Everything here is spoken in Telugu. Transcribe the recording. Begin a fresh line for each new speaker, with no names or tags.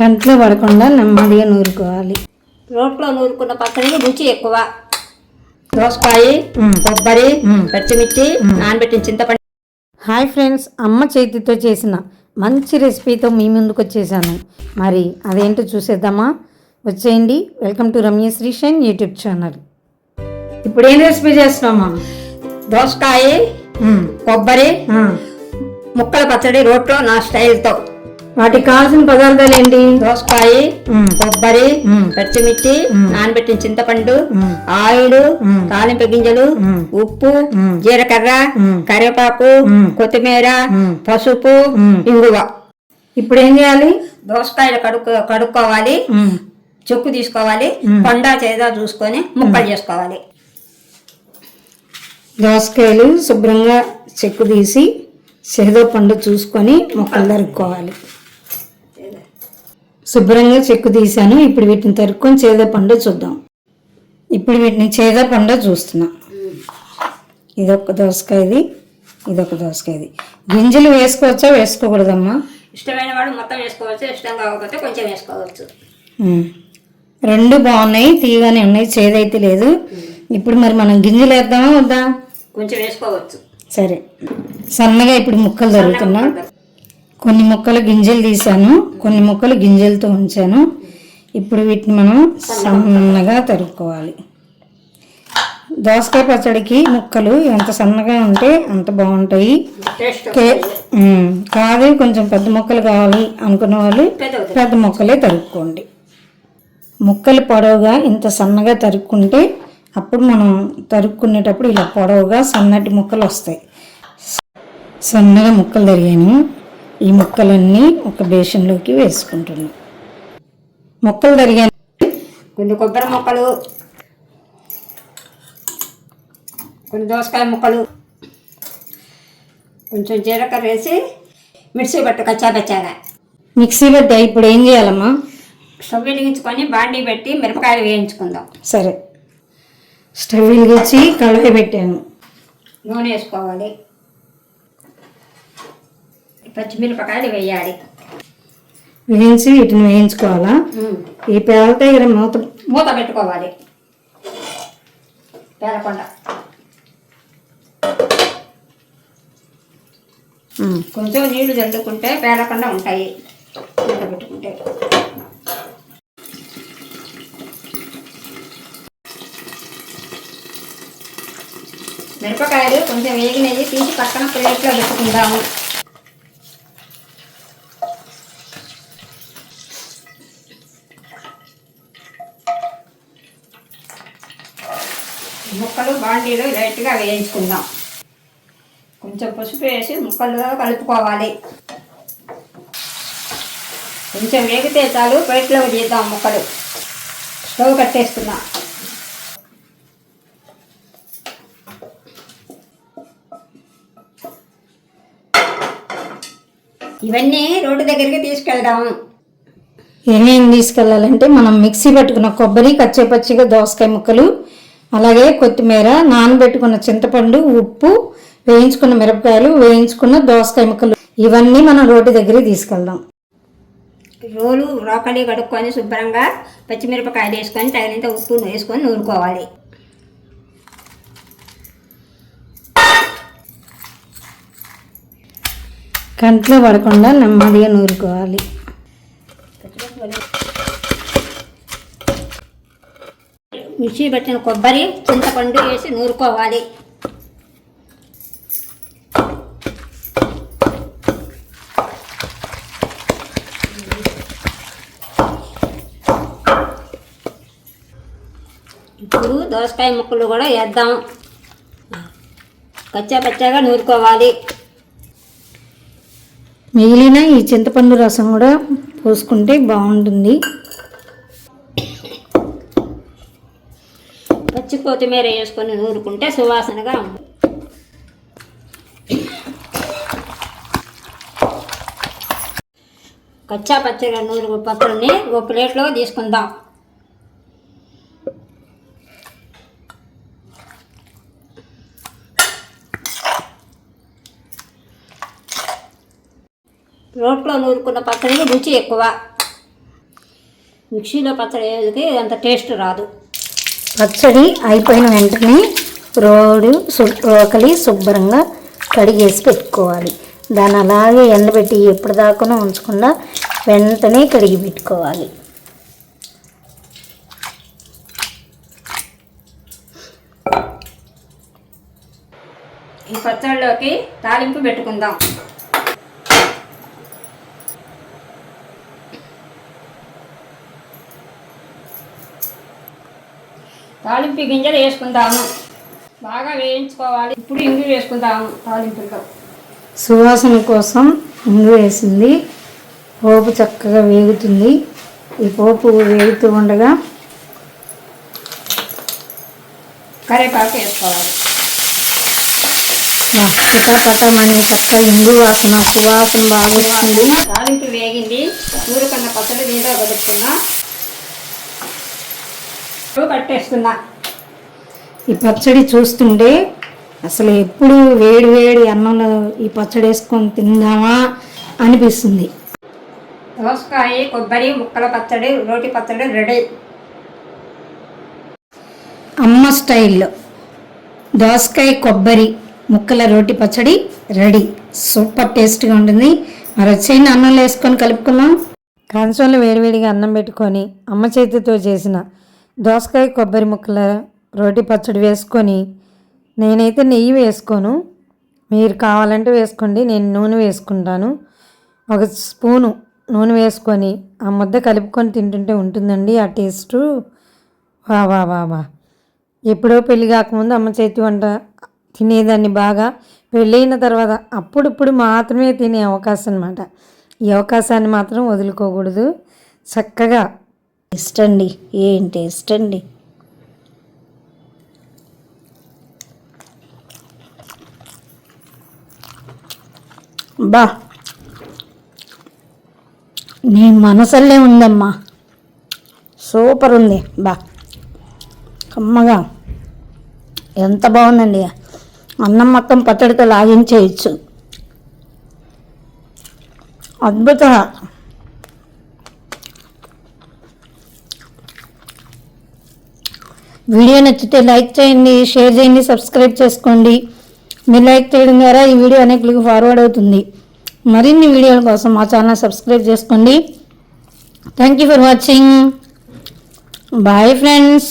కంట్లో పడకుండా నెమ్మదిగా నూరుకోవాలి.
రోట్లో నూరుకున్న పచ్చడికి రుచి ఎక్కువ. దోసకాయ. కొబ్బరి. పచ్చిమిర్చి నానబెట్టిన చింతపండు.
హాయ్ ఫ్రెండ్స్ అమ్మ చేతితో చేసిన మంచి రెసిపీతో మీ ముందుకు వచ్చేసాను. మరి అదేంటో చూసేద్దామా? వచ్చేయండి. వెల్కమ్ టు రమ్య శ్రీశైన్ యూట్యూబ్ ఛానల్. ఇప్పుడు ఏం రెసిపీ చేస్తున్నామా?
దోసకాయ కొబ్బరి ముక్కల పచ్చడి రోట్లో నా స్టైల్తో.
వాటికి కావాల్సిన పదార్థాలు ఏంటి
దోసకాయ. కొబ్బరి. పచ్చిమిర్చి. నానబెట్టిన చింతపండు. ఆయిల్. తాలింపు గింజలు. ఉప్పు. జీలకర్ర. కరివేపాకు. కొత్తిమీర. పసుపు. ఇంగువ
ఇప్పుడు ఏం చేయాలి
దోసకాయలు కడుక్కో కడుక్కోవాలి చెక్కు తీసుకోవాలి. కొండ చేదా చూసుకొని ముక్కలు చేసుకోవాలి
దోసకాయలు శుభ్రంగా చెక్కు తీసి సేదో పండు చూసుకొని ముక్కలు తరుక్కోవాలి శుభ్రంగా చెక్కు తీసాను ఇప్పుడు వీటిని తరుక్కొని చేదో పండు చూద్దాం. ఇప్పుడు వీటిని చేదో పండు చూస్తున్నా. ఇదొక దోసకాయది ఇదొక దోసకాయది గింజలు వేసుకోవచ్చా? వేసుకోకూడదమ్మా.
ఇష్టమైన వాడు మొత్తం వేసుకోవచ్చు ఇష్టం కాకపోతే కొంచెం వేసుకోవచ్చు.
రెండు బాగున్నాయి తీయగానే ఉన్నాయి చేదైతే లేదు. ఇప్పుడు మరి మనం గింజలు వేద్దామా వద్దా?
కొంచెం వేసుకోవచ్చు.
సరే. సన్నగా ఇప్పుడు ముక్కలు తరుగుతున్నా. కొన్ని ముక్కలు గింజలు తీసాను కొన్ని ముక్కలు గింజలతో ఉంచాను. ఇప్పుడు వీటిని మనం సన్నగా తరుక్కోవాలి. దోసకాయ పచ్చడికి ముక్కలు ఎంత సన్నగా ఉంటే అంత బాగుంటాయి. కాదు కొంచెం పెద్ద ముక్కలు కావాలి అనుకున్న వాళ్ళు
పెద్ద
పెద్ద ముక్కలే తరుక్కోండి. ముక్కలు పొడవుగా ఇంత సన్నగా తరుక్కుంటే అప్పుడు మనం తరుక్కునేటప్పుడు ఇలా పొడవుగా సన్నటి ముక్కలు వస్తాయి. సన్నగా ముక్కలు తరిగాను. ఈ ముక్కలన్నీ ఒక బేషన్లోకి వేసుకుంటున్నాం. ముక్కలు తరిగాను
కొన్ని కొబ్బరి ముక్కలు కొన్ని దోసకాయ ముక్కలు కొంచెం జీలకర్ర వేసి మిక్సీ పట్టు కచ్చా పచ్చాగా
మిక్సీ పెట్టి ఇప్పుడు ఏం చేయాలమ్మా?
స్టవ్ వెలిగించుకొని బాండీ పెట్టి మిరపకాయలు వేయించుకుందాం.
సరే. స్టవ్ వెలిగించి కళాయి పెట్టాను.
నూనె వేసుకోవాలి. పచ్చిమిరపకాయలు వేయాలి.
వేయించి వీటిని వేయించుకోవాలా? ఈ పేలతో ఇక్కడ మూత
మూత పెట్టుకోవాలి. పేలకుండా కొంచెం నీళ్ళు చల్లుకుంటే పేలకుండా ఉంటాయి. మూత పెట్టుకుంటే. మిరపకాయలు కొంచెం వేగినవి తీసి పక్కన ప్లేట్లో పెట్టుకుందాము. ముక్కలు బాండీలో లైట్గా వేయించుకుందాం. కొంచెం పసుపు వేసి ముక్కలుగా కలుపుకోవాలి. కొంచెం వేగితే చాలు బయటలో తీద్దాం ముక్కలు. స్టవ్ కట్టేస్తున్నా. ఇవన్నీ రోడ్డు దగ్గరికి తీసుకెళ్దాం.
ఏమేమి తీసుకెళ్ళాలంటే మనం మిక్సీ పెట్టుకున్న కొబ్బరి కచ్చేపచ్చిగా దోసకాయ ముక్కలు అలాగే కొత్తిమీర నానబెట్టుకున్న చింతపండు ఉప్పు వేయించుకున్న మిరపకాయలు వేయించుకున్న దోసకాయ ముక్కలు. ఇవన్నీ మనం రోడ్డు దగ్గరికి తీసుకెళ్దాం.
రోలు రోకలి కడుక్కొని శుభ్రంగా పచ్చిమిరపకాయలు వేసుకొని తగినంత ఉప్పు వేసుకొని నూరుకోవాలి.
కంట్లో పడకుండా నెమ్మదిగా నూరుకోవాలి.
మిక్సీ పెట్టిన కొబ్బరి చింతపండు వేసి నూరుకోవాలి. ఇప్పుడు దోసకాయ ముక్కలు కూడా వేద్దాం. కచ్చా పచ్చాగా నూరుకోవాలి.
మిగిలిన ఈ చింతపండు రసం కూడా పోసుకుంటే బాగుంటుంది.
పచ్చి కొత్తిమీర వేసుకొని నూరుకుంటే సువాసనగా ఉంటుంది. కచ్చా పచ్చగా నూరు పచ్చడిని ఒక ప్లేట్లో తీసుకుందాం. రోట్లో నూరుకున్న పచ్చడికి రుచి ఎక్కువ. మిక్సీలో పచ్చడి అంత టేస్ట్ రాదు.
పచ్చడి అయిపోయిన వెంటనే రోడు రోకలి శుభ్రంగా కడిగేసి పెట్టుకోవాలి. దాన్ని అలాగే ఎండబెట్టి ఎప్పటిదాకా ఉంచకుండా వెంటనే కడిగి పెట్టుకోవాలి.
ఈ పచ్చడిలోకి తాలింపు పెట్టుకుందాం. తాలింపు గింజలు వేసుకుందాము బాగా వేయించుకోవాలి. ఇప్పుడు ఇంగు వేసుకుందాము తాలింపులో
సువాసన కోసం ఇంగు వేసింది. పోపు చక్కగా వేగుతుంది. ఈ పోపు వేగుతూ ఉండగా
కరివేపాకు వేసుకోవాలి.
పటాపటమని చక్క ఇంగు వాసన సువాసన బాగా వస్తుంది
తాలింపు వేగింది. ఊరుకున్న పచ్చడి దీంట్లో కలుపుకున్నా పచ్చడి పట్టేస్తున్నా
ఈ పచ్చడి చూస్తుంటే అసలు ఎప్పుడు వేడి వేడి అన్నంలో ఈ పచ్చడి వేసుకొని తిందామా అనిపిస్తుంది.
దోసకాయ కొబ్బరి ముక్కల పచ్చడి రోటి పచ్చడి రెడీ.
అమ్మ స్టైల్లో దోసకాయ కొబ్బరి ముక్కల రోటి పచ్చడి రెడీ. సూపర్ టేస్ట్గా ఉంటుంది. మరి వచ్చేయండి అన్నంలో వేసుకొని కలుపుకుందాం. కంచంలో వేడివేడిగా అన్నం పెట్టుకొని అమ్మ చేతితో చేసిన దోసకాయ కొబ్బరి ముక్కల రోటి పచ్చడి వేసుకొని నేనైతే నెయ్యి వేసుకోను. మీరు కావాలంటే వేసుకోండి నేను నూనె వేసుకుంటాను. ఒక స్పూను నూనె వేసుకొని ఆ ముద్ద కలుపుకొని తింటుంటే ఉంటుందండి ఆ టేస్టు. వా వా వా వా. ఎప్పుడో పెళ్ళి కాకముందు అమ్మ చేతి వంట తినేదాన్ని బాగా. పెళ్ళైన తర్వాత అప్పుడప్పుడు మాత్రమే తినే అవకాశం అనమాట ఈ అవకాశాన్ని మాత్రం వదులుకోకూడదు. చక్కగా టేస్ట్ అండి ఏం టేస్ట్ అండి బా. నీ మనసల్లే ఉందమ్మా. సూపర్ ఉంది. బా. కమ్మగా. ఎంత బాగుందండి. అన్నం మొత్తం పచ్చడితో లాగించేయచ్చు. అద్భుత. వీడియో నచ్చితే లైక్ చేయండి షేర్ చేయండి సబ్స్క్రైబ్ చేసుకోండి. మీరు లైక్ చేయడం ద్వారా ఈ వీడియో అనేకులకు ఫార్వర్డ్ అవుతుంది. మరిన్ని వీడియోల కోసం మా ఛానల్ సబ్స్క్రైబ్ చేసుకోండి. Thank you for watching bye friends